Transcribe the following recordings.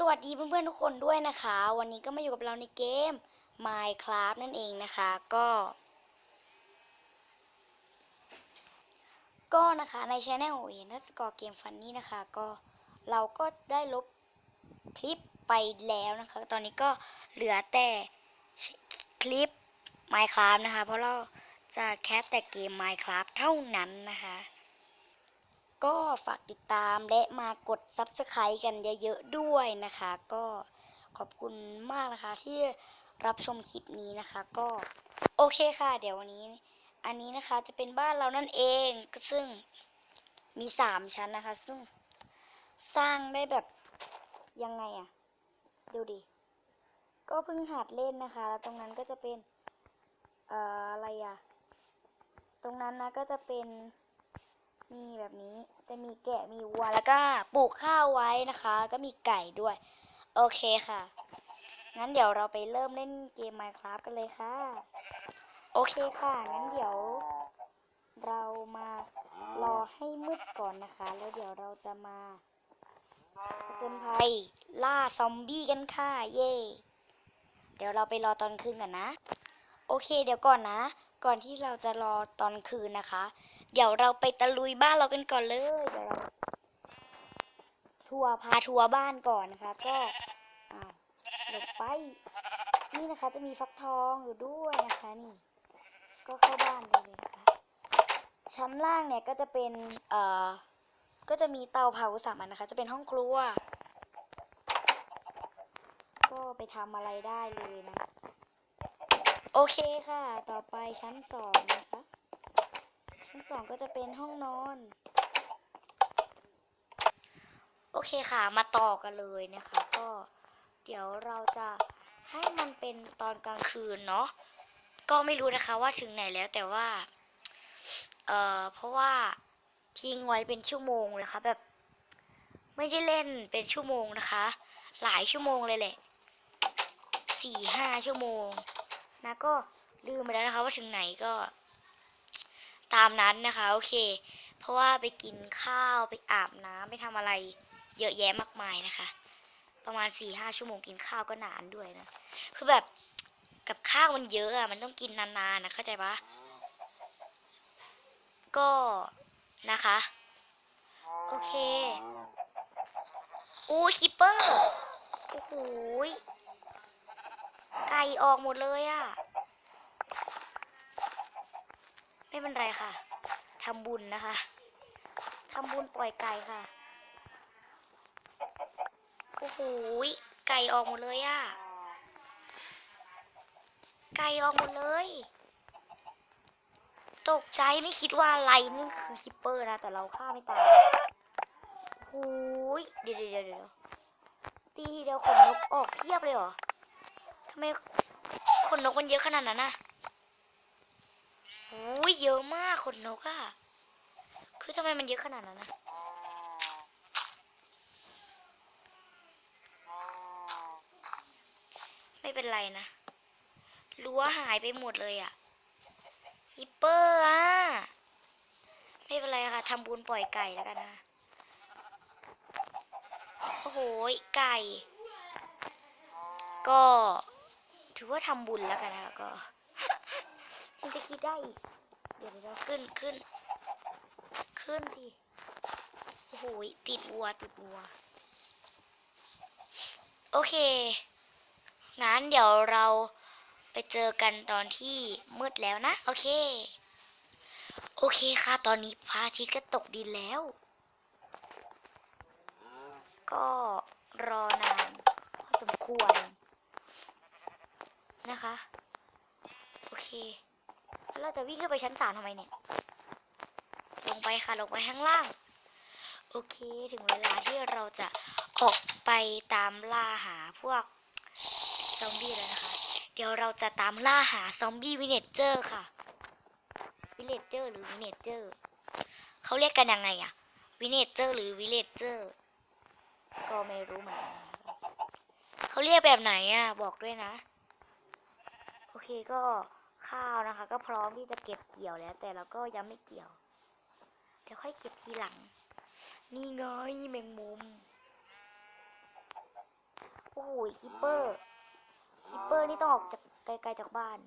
สวัสดีเพื่อนๆทุกคนด้วยนะคะ วันนี้ก็มาอยู่กับเราในเกม Minecraft นั่นเองนะคะก็ ก็นะคะในช anel เอ็นสกอร์เกมฟันนี่นะคะ ก็เราก็ได้ลบคลิปไปแล้วนะคะ ตอนนี้ก็เหลือแต่คลิป Minecraft นะคะ เพราะเราจะแคสแต่เกม Minecraft เท่านั้นนะคะ ก็ฝากติดตามและมากด Subscribe กันเยอะๆด้วยนะคะ ก็ขอบคุณมากนะคะที่รับชมคลิปนี้นะคะ ก็โอเคค่ะ เดี๋ยววันนี้ อันนี้นะคะจะเป็นบ้านเรานั่นเองซึ่งมีสามชั้นนะคะ ซึ่งสร้างได้แบบยังไงอะดูดิ ก็เพิ่งหัดเล่นนะคะแล้วตรงนั้นก็จะเป็นอออะไรอะตรงนั้นนะก็จะเป็น มีแบบนี้จะมีแกะมีวัวแล้วก็ปลูกข้าวไว้นะคะ ก็มีไก่ด้วย โอเคค่ะ งั้นเดี๋ยวเราไปเริ่มเล่นเกม Minecraft กันเลยค่ะ โอเคค่ะ งั้นเดี๋ยว เรามารอให้มืดก่อนนะคะ แล้วเดี๋ยวเราจะมาจนภัยล่าซอมบี้กันค่ะเย่เดี๋ยวเราไปรอตอนคืนกันนะ โอเคเดี๋ยวก่อนนะ ก่อนที่เราจะรอตอนคืนนะคะ เดี๋ยวเราไปตะลุยบ้านเรากันก่อนเลยเดี๋ยวเราทัวร์พาทัวร์บ้านก่อนนะคะก็อ้าวหลบไป นี่นะคะจะมีฟักทองอยู่ด้วยนะคะนี่ ก็เข้าบ้านได้เลยนะคะชั้นล่างเนี่ยก็จะเป็นเอ่อก็จะมีเตาเผาสามอันนะคะ จะเป็นห้องครัว ก็ไปทำอะไรได้เลยนะ โอเคค่ะ ต่อไปชั้นสองนะคะ ชั้นสองก็จะเป็นห้องนอน โอเคค่ะมาต่อกันเลยนะคะ ก็เดี๋ยวเราจะให้มันเป็นตอนกลางคืนเนาะก็ไม่รู้นะคะว่าถึงไหนแล้วแต่ว่า เอ่อเพราะว่าทิ้งไว้เป็นชั่วโมงนะคะ แบบ ไม่ได้เล่นเป็นชั่วโมงนะคะ หลายชั่วโมงเลยแหละสี่ห้าชั่วโมงนะก็ลืมไปแล้วนะคะว่าถึงไหนก็ ตามนั้นนะคะ โอเค เพราะว่าไปกินข้าวไปอาบน้ำไปทำอะไร เยอะแยะมากมายนะคะ ประมาณสี่ห้าชั่วโมงกินข้าวก็นานด้วยนะ คือแบบกับข้าวมันเยอะอะมันต้องกินนานๆนะเข้าใจปะก็นะคะ โอเคอู้คิปเปอร์โอ้โหไก่ออกหมดเลยอะ ไม่เป็นไรค่ะทำบุญนะคะทำบุญปล่อยไก่ค่ะ โอ้โหไก่ออกหมดเลยอะไก่ออกหมดเลย ตกใจไม่คิดว่าอะไรนี่คือคิปเปอร์นะ แต่เราฆ่าไม่ตายโอ้ยเดี๋ยวเดี๋ยวเดี๋ยวเดี๋ยวตีเดียวขนนกออกเพียบเลยเหรอทำไมขนนกมันเยอะขนาดนั้นน่ะ โอ้ยเยอะมากขนนกอะคือทำไมมันเยอะขนาดนั้นนะไม่เป็นไรนะรั้วหายไปหมดเลยอะคิปเปอร์อะไม่เป็นไรค่ะทำบุญปล่อยไก่แล้วกันนะโอ้โหยไก่ ก็ ถือว่าทำบุญแล้วกันนะคะก็ มันจะคิดได้อีก เดี๋ยวเราขึ้นขึ้น ขึ้นสิโอ้โหติดวัวติดวัว โอเค งั้นเดี๋ยวเราไปเจอกันตอนที่มืดแล้วนะ โอเค โอเคค่ะ ตอนนี้พระอาทิตย์ก็ตกดินแล้ว ก็รอนานพอสมควรนะคะ โอเค เราจะวิ่งขึ้นไปชั้นสามทำไมเนี่ย ลงไปค่ะ ลงไปข้างล่าง โอเค ถึงเวลาที่เราจะออกไปตามล่าหาพวกซอมบี้แล้วนะคะ เดี๋ยวเราจะตามล่าหาซอมบี้วินเนจเจอร์ค่ะ วินเลจเจอร์หรือวินเนจเจอร์เขาเรียกกันยังไงอะวินเนจเจอร์หรือวิเลจเจอร์ ก็ไม่รู้เหมือนกันเขาเรียกแบบไหนอะบอกด้วยนะ โอเคก็ ข้าวนะคะ ก็พร้อมที่จะเก็บเกี่ยวแล้ว แต่เราก็ยังไม่เกี่ยว เดี๋ยวค่อยเก็บทีหลัง นี่ไงแมงมุมโอ้ยคิปเปอร์คิปเปอร์นี่ต้องออกจากไกลๆจากบ้าน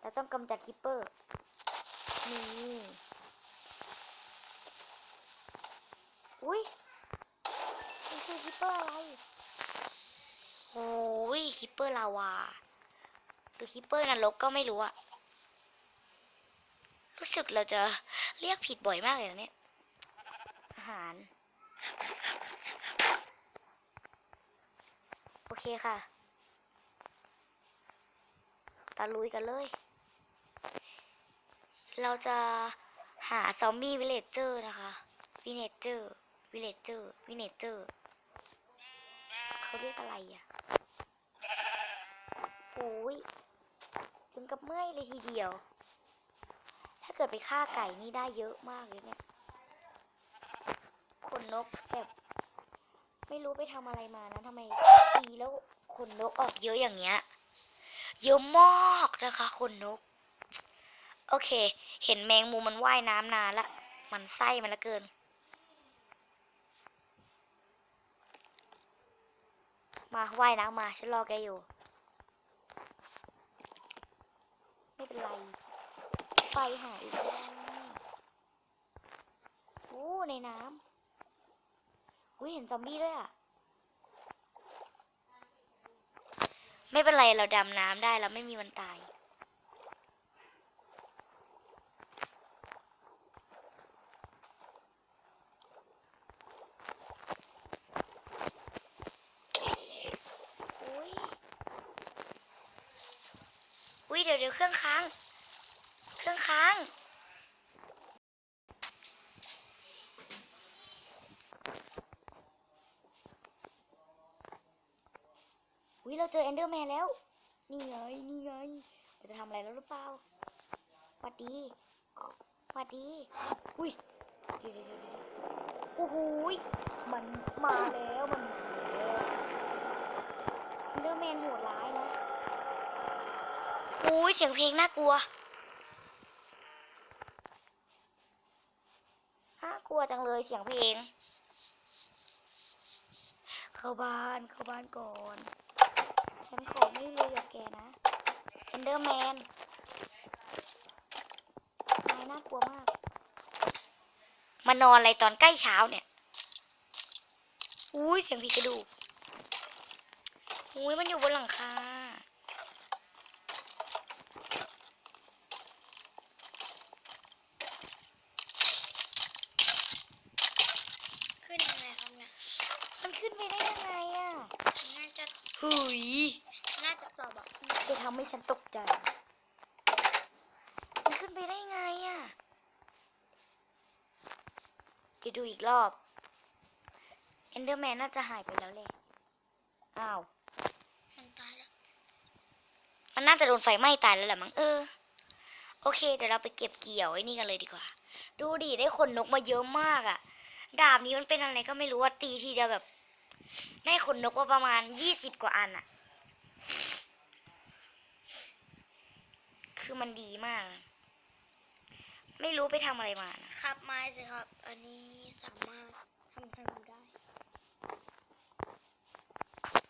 เราต้องกำจัดคิปเปอร์นี่อุ้ยมันคือคิปเปอร์อะไรโอ้ยคิปเปอร์ลาวา รือคิปเปอร์นรกก็ไม่รู้อะรู้สึกเราจะเรียกผิดบ่อยมากเลยนะเนี่ยอาหาร โอเคค่ะตะลุยกันเลย เราจะหาซอมบี้วิเลจเจอร์นะคะวินเนเจอร์วิเลจเจอร์วินเนเจอร์เขาเรียกอะไรอะโอ้ย งกับเมื่อยเลยทีเดียว ถ้าเกิดไปฆ่าไก่นี่ได้เยอะมากเลยเนี่ยขนนกแบบไม่รู้ไปทำอะไรมานะทำไมตีแล้วขนนกออกเยอะอย่างเงี้ย เยอะมากนะคะขนนก โอเค เห็นแมงมุมมันว่ายน้ำนานละ มันไส้มันละเกิน มาว่ายน้ำมา ฉันรอแกอยู่ ไป็นไรไปหาอีกแล้วโอ้ในน้ำอุ้ยเห็นซอมบี้ด้วยอะ ไม่เป็นไรเราดำน้ำได้เราไม่มีวันตายอุ้ยอุ้ยเดี๋ยวเดี๋ยวเครื่องค้าง เครื่องค้างอุ้ยเราเจอเอนเดอร์แมนแล้ว นี่ไง นี่ไงเราจะทำอะไรแล้วหรือเปล่าวัดดีวัดดี อุ้ยเดี๋ยวเดี๋ยวเดี๋ยวโอ้โหมันมาแล้วมันมาแล้วเอนเดอร์แมนโหดร้ายนะอุ้ยเสียงเพลงน่ากลัว น่าก ลัวจังเลยเสียงเพลง เข้าบ้านเข้าบ้านก่อน ฉันขอไม่เลยกับแกนะเอนเดอร์แมนนายน่ากลัวมากมานอนอะไรตอนใกล้เช้าเนี่ย อุ้ยเสียงผีกระดูกอุ้ยมันอยู่บนหลังคา ขึ้นยังไงครับเนี่ย มันขึ้นไปได้ยังไงอะ น่าจะ หุย น่าจะตอบแบบ จะ ทำให้ฉันตกใจ มันขึ้นไปได้ไงอะเดี๋ยวดูอีกรอบ เอนเดอร์แมนน่าจะหายไปแล้วเลยอ้าว มันตายแล้ว มันน่าจะโดนไฟไหม้ตายแล้วแหละมั้งเออ โอเค เดี๋ยวเราไปเก็บเกี่ยวไอ้นี่กันเลยดีกว่า ดูดิ ได้ขนนกมาเยอะมากอะ่ะ ดาบนี้มันเป็นอะไรก็ไม่รู้ว่าตีทีเดียวแบบ ได้ขนนกมาประมาณยี่สิบกว่าอันอะ่ะ คือมันดีมาก ไม่รู้ไปทำอะไรมานะครับไม้สิครับ อันนี้สามารถทำธนูได้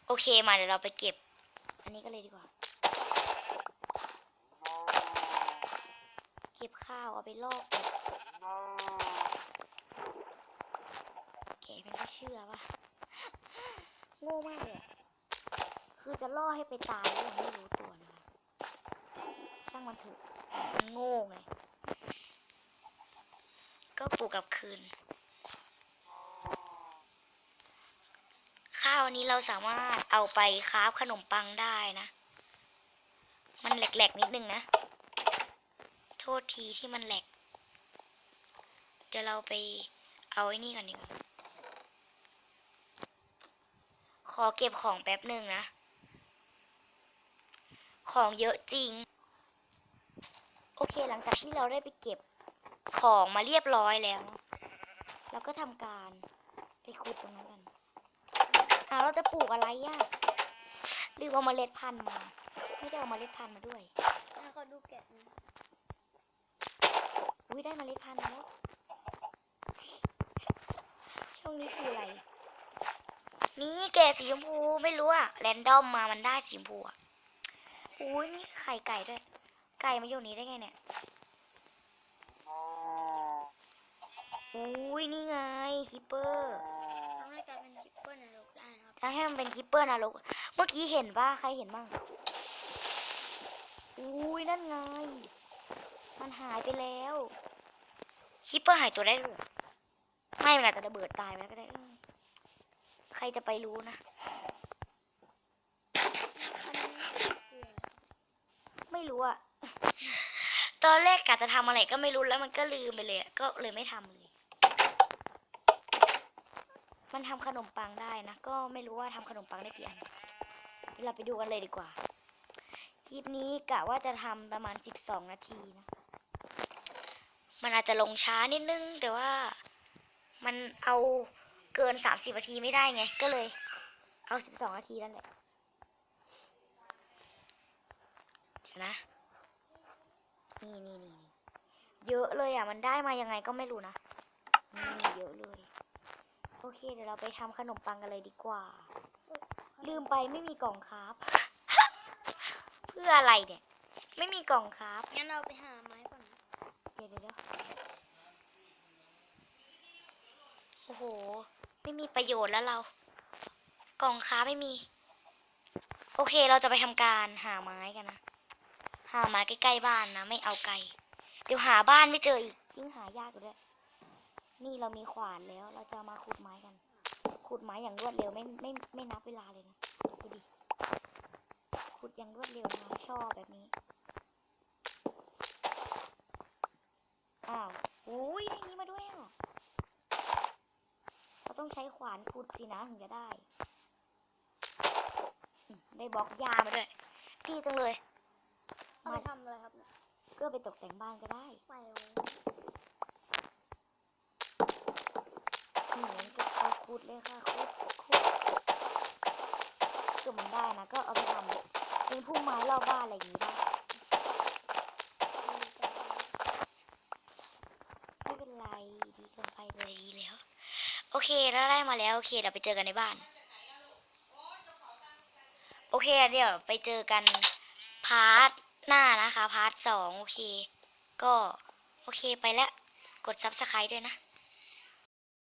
โอเคมาเดี๋ยวเราไปเก็บ อันนี้ก็เลยดีกว่า เก็บข้าวเอาไปลอกเก็บแกมันไม่เชื่อปะโง่มากเลยอะคือจะล่อให้ไปตายแล้วยังไม่รู้ตัวนะคะ ช่างมันเถอะมันโง่ไง ก็ปลูกกับคืน ข้าวันนี้เราสามารถเอาไปคราฟขนมปังได้นะ มันแหลกๆนิดนึงนะ โทษทีที่มันแหลก เดี๋ยวเราไปเอาไอ้นี่ก่อนดีกว่าขอเก็บของแป๊บหนึ่งนะ ของเยอะจริง อเคหลังจากที่เราได้ไปเก็บของมาเรียบร้อยแล้วนะเราก็ทำการไปขุดตรงนั้นกันอ่าเราจะปลูกอะไรอะลืมเอาเมล็ดพันธุ์มา ไม่ได้เอาเมล็ดพันธุ์มาด้วยถ้าเขาดูแกะนะอุ้ยได้เมล็ดพันธุ์มาแล้วช่วงนี้คืออะไร นี่แกะสีชมพูไม่รู้อะแรนดอมมามันได้สีชมพูอะอุ้ยนี่ไข่ไก่ด้วย ไก่มาอยู่นี้ได้ไงเนี่ยอุ้ยนี่ไงคิปเปอร์ทำให้กลายเป็นคิปเปอร์นรกได้นะครับจะให้มันเป็นคิปเปอร์นรกเมื่อกี้เห็นว่าใครเห็นบ้างอุ้ยนั่นไง มันหายไปแล้วคิปเปอร์หายตัวได้ด้วยเหรอไม่มันอาจจะระเบิดตายไปแล้วก็ได้เออใครจะไปรู้นะอันนี้คืออะไรไม่รู้อะ ตอนแรกกะจะทำอะไรก็ไม่รู้แล้วมันก็ลืมไปเลย ก็เลยไม่ทำเลย มันทำขนมปังได้นะ ก็ไม่รู้ว่าทำขนมปังได้กี่อันเดี๋ยวเราไปดูกันเลยดีกว่า คลิปนี้กะว่าจะทำประมาณ 12 นาทีนะ มันอาจจะลงช้านิดนึง แต่ว่ามันเอาเกิน 30 นาทีไม่ได้ไง ก็เลยเอา 12 นาทีนั่นแหละเดี๋ยวนะ นี่นี่นี่นี่เยอะเลยอะ มันได้มายังไงก็ไม่รู้นะนี่เยอะเลย โอเค เดี๋ยวเราไปทำขนมปังกันเลยดีกว่า ลืมไปไม่มีกล่องครับ เพื่ออะไรเนี่ย ไม่มีกล่องครับ งั้นเราไปหาไม้ก่อนนะเดี๋ยวเดี๋ยวเดี๋ยวโอ้โห ไม่มีประโยชน์แล้วเรา กล่องค้าไม่มี โอเค เราจะไปทำการหาไม้กันนะ หาไม้ใกล้ๆบ้านนะ ไม่เอาไกล เดี๋ยวหาบ้านไม่เจออีกยิ่งหายากอยู่ด้วย นี่เรามีขวานแล้ว เราจะมาขุดไม้กัน ขุดไม้อย่างรวดเร็วไม่ไม่ไม่นับเวลาเลยนะดูดิ ขุดอย่างรวดเร็วนะชอบแบบนี้ อ้าวอุ้ยได้นี้มาด้วยอะ เราต้องใช้ขวานขุดสินะถึงจะได้ ได้บล็อกยามาด้วย ดีจังเลย เอาไปทำอะไรครับเนี่ยเพื่อไปตกแต่งบ้านก็ได้ไปเลยนี่ก็เอาขุดเลยค่ะขุดขุดเกิดมันได้นะก็เอาไปทำเป็นพุ่มไม้รอบบ้านอะไรอย่างนี้ได้ไม่เป็นไรดีเกินไปเลยดีแล้ว โอเคเราได้มาแล้วโอเคเดี๋ยวไปเจอกันในบ้าน โอเคเดี๋ยวไปเจอกันพาร์ท หน้านะคะ พาร์ทสองโอเค ก็ โอเคไปแล้ว กดซับสไครต์ด้วยนะ